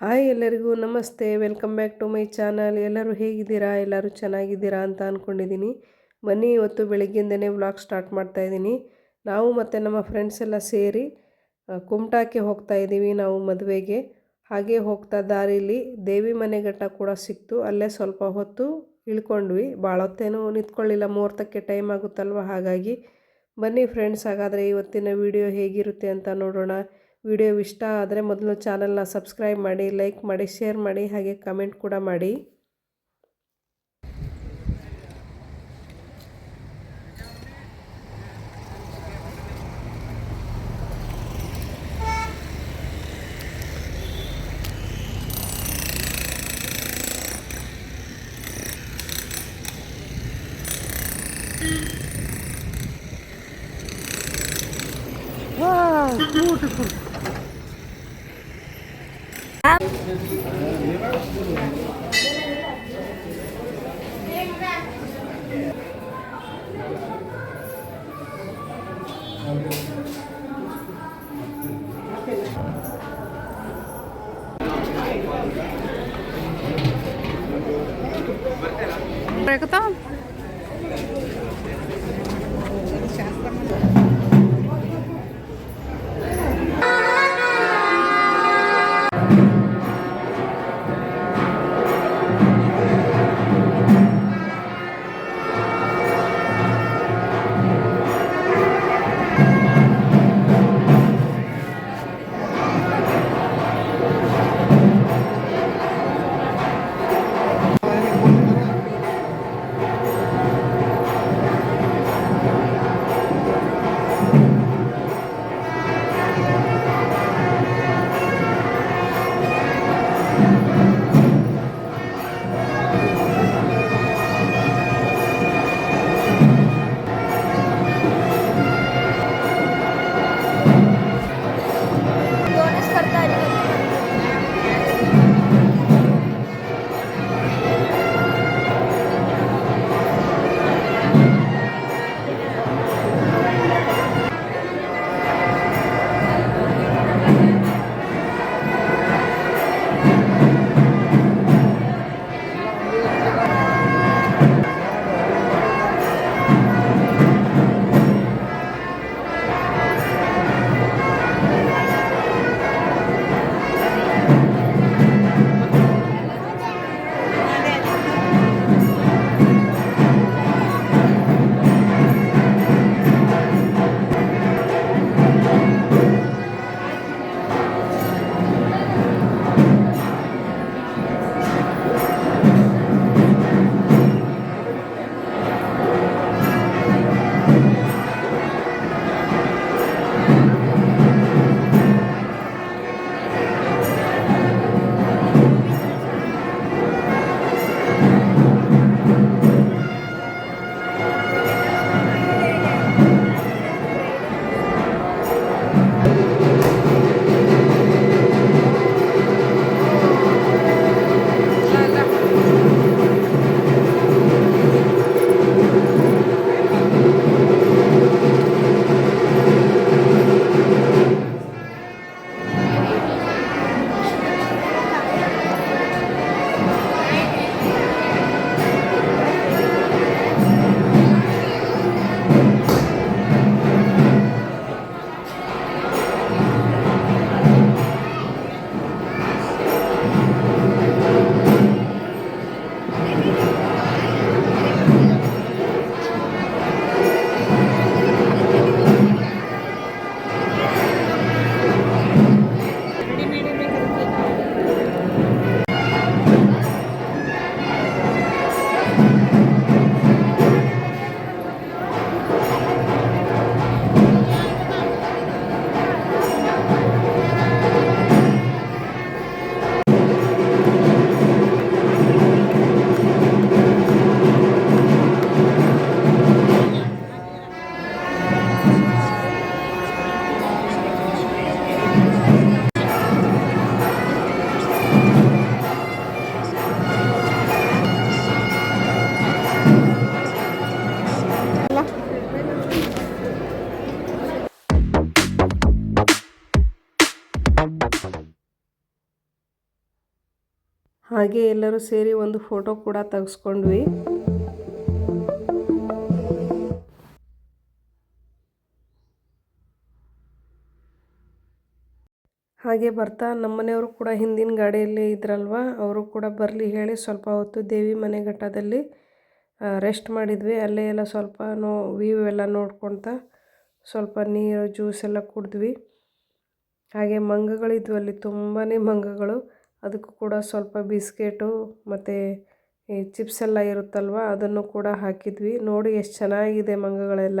Hi ಎಲ್ಲರಿಗೂ ನಮಸ್ತೆ. Welcome back to my channel. ಎಲ್ಲರೂ ಹೇಗಿದ್ದೀರಾ? ಎಲ್ಲರೂ ಚೆನ್ನಾಗಿದ್ದೀರಾ ಅಂತ ಅಂದ್ಕೊಂಡಿದ್ದೀನಿ ಬನ್ನಿ, ಇವತ್ತು ಬೆಳಗ್ಗೆಯಿಂದನೇ ವ್ಲಾಗ್ ಸ್ಟಾರ್ಟ್ ಮಾಡ್ತಾ ಇದ್ದೀನಿ. ನಾವು ಮತ್ತು ನಮ್ಮ ಫ್ರೆಂಡ್ಸ್ ಎಲ್ಲ ಸೇರಿ ಕುಮಟಾಕ್ಕೆ ಹೋಗ್ತಾ ಇದ್ದೀವಿ ನಾವು ಮದುವೆಗೆ. ಹಾಗೆ ಹೋಗ್ತಾ ದಾರಿಲಿ ದೇವಿ ಮನೆ ಘಟ್ಟ ಕೂಡ ಸಿಕ್ತು. ಅಲ್ಲೇ ಸ್ವಲ್ಪ ಹೊತ್ತು ಇಳ್ಕೊಂಡ್ವಿ. ಭಾಳ ಹೊತ್ತೇನು ನಿಂತ್ಕೊಳ್ಳಿಲ್ಲ. ಮುಹೂರ್ತಕ್ಕೆ ಟೈಮ್ ಆಗುತ್ತಲ್ವ? ಹಾಗಾಗಿ ಬನ್ನಿ ಫ್ರೆಂಡ್ಸ್, ಹಾಗಾದರೆ ಇವತ್ತಿನ ವಿಡಿಯೋ ಹೇಗಿರುತ್ತೆ ಅಂತ ನೋಡೋಣ. ವಿಡಿಯೋ ಇಷ್ಟ ಆದರೆ ಮೊದಲು ಚಾನಲ್ನ ಸಬ್ಸ್ಕ್ರೈಬ್ ಮಾಡಿ, ಲೈಕ್ ಮಾಡಿ, ಶೇರ್ ಮಾಡಿ ಹಾಗೆ ಕಮೆಂಟ್ ಕೂಡ ಮಾಡಿ. Rekta? ಹಾಗೆ ಎಲ್ಲರೂ ಸೇರಿ ಒಂದು ಫೋಟೋ ಕೂಡ ತೆಗೆಸ್ಕೊಂಡ್ವಿ. ಹಾಗೆ ಬರ್ತಾ ನಮ್ಮನೆಯವರು ಕೂಡ ಹಿಂದಿನ ಗಾಡಿಯಲ್ಲಿ ಇದ್ರಲ್ವ? ಅವರು ಕೂಡ ಬರಲಿ ಹೇಳಿ ಸ್ವಲ್ಪ ಹೊತ್ತು ದೇವಿ ಮನೆ ಘಟ್ಟದಲ್ಲಿ ರೆಸ್ಟ್ ಮಾಡಿದ್ವಿ. ಅಲ್ಲೇ ಎಲ್ಲ ಸ್ವಲ್ಪ ನೋ ವ್ಯೂ ಎಲ್ಲ ನೋಡ್ಕೊತ ಸ್ವಲ್ಪ ನೀರು ಜ್ಯೂಸ್ ಎಲ್ಲ ಕುಡಿದ್ವಿ. ಹಾಗೆ ಮಂಗಗಳಿದ್ವು ಅಲ್ಲಿ ತುಂಬಾ ಮಂಗಗಳು. ಅದಕ್ಕೂ ಕೂಡ ಸ್ವಲ್ಪ ಬಿಸ್ಕೆಟು ಮತ್ತು ಈ ಚಿಪ್ಸ್ ಎಲ್ಲ ಇರುತ್ತಲ್ವ, ಅದನ್ನು ಕೂಡ ಹಾಕಿದ್ವಿ. ನೋಡಿ ಎಷ್ಟು ಚೆನ್ನಾಗಿದೆ ಮಂಗಗಳೆಲ್ಲ.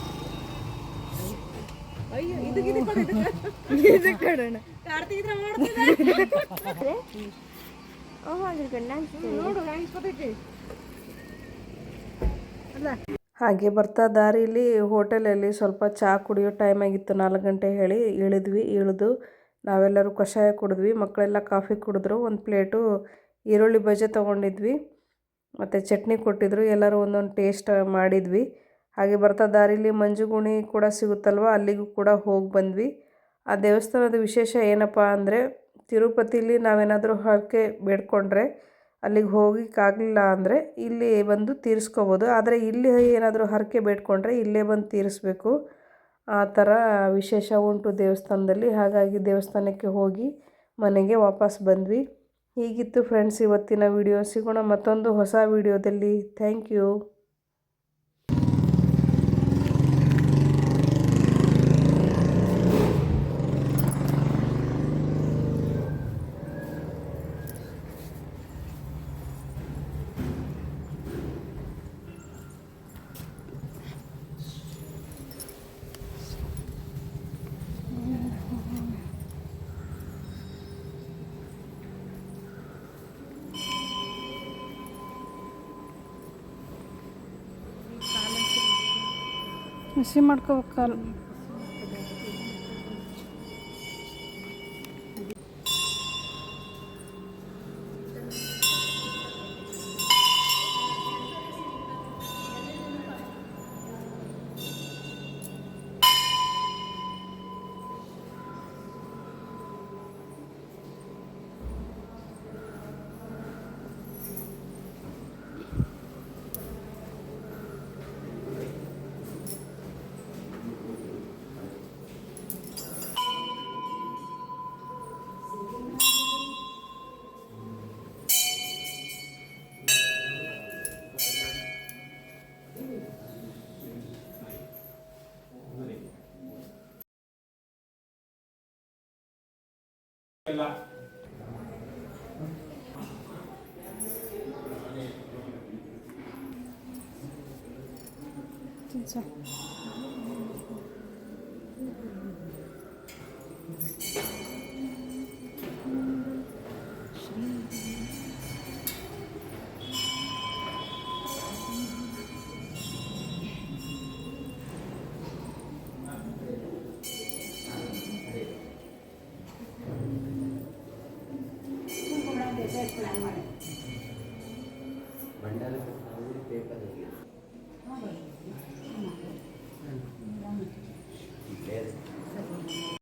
ಹಾಗೆ ಬರ್ತಾ ದಾರಿಲಿ ಹೋಟೆಲಲ್ಲಿ ಸ್ವಲ್ಪ ಚಹಾ ಕುಡಿಯೋ ಟೈಮ್ ಆಗಿತ್ತು. ನಾಲ್ಕು ಗಂಟೆ ಹೇಳಿ ಇಳಿದ್ವಿ ಇಳಿದು ನಾವೆಲ್ಲರೂ ಕಷಾಯ ಕುಡಿದ್ವಿ. ಮಕ್ಕಳೆಲ್ಲ ಕಾಫಿ ಕುಡಿದ್ರು. ಒಂದು ಪ್ಲೇಟು ಈರುಳ್ಳಿ ಬಜೆ ತೊಗೊಂಡಿದ್ವಿ. ಮತ್ತು ಚಟ್ನಿ ಕೊಟ್ಟಿದ್ರು. ಎಲ್ಲರೂ ಒಂದೊಂದು ಟೇಸ್ಟ್ ಮಾಡಿದ್ವಿ. ಹಾಗೆ ಬರ್ತಾ ದಾರಿಲಿ ಮಂಜುಗುಣಿ ಕೂಡ ಸಿಗುತ್ತಲ್ವ? ಅಲ್ಲಿಗೂ ಕೂಡ ಹೋಗಿ ಬಂದ್ವಿ. ಆ ದೇವಸ್ಥಾನದ ವಿಶೇಷ ಏನಪ್ಪ ಅಂದರೆ, ತಿರುಪತಿಲಿ ನಾವೇನಾದರೂ ಹರಕೆ ಬೇಡ್ಕೊಂಡ್ರೆ, ಅಲ್ಲಿಗೆ ಹೋಗಿಕ್ಕಾಗಲಿಲ್ಲ ಅಂದರೆ ಇಲ್ಲಿ ಬಂದು ತೀರಿಸ್ಕೋಬೋದು. ಆದರೆ ಇಲ್ಲಿ ಏನಾದರೂ ಹರಕೆ ಬೇಡ್ಕೊಂಡ್ರೆ ಇಲ್ಲೇ ಬಂದು ತೀರಿಸ್ಬೇಕು. ಆ ಥರ ವಿಶೇಷ ಉಂಟು ದೇವಸ್ಥಾನದಲ್ಲಿ. ಹಾಗಾಗಿ ದೇವಸ್ಥಾನಕ್ಕೆ ಹೋಗಿ ಮನೆಗೆ ವಾಪಸ್ ಬಂದ್ವಿ. ಹೀಗಿತ್ತು ಫ್ರೆಂಡ್ಸ್ ಇವತ್ತಿನ ವಿಡಿಯೋ ಸಿಗೋಣ ಮತ್ತೊಂದು ಹೊಸ ವಿಡಿಯೋದಲ್ಲಿ ಥ್ಯಾಂಕ್ ಯು ಹಸಿ ಮಾಡ್ಕೋಬೇಕು ಕಾಲು ತಿನ್ಸ.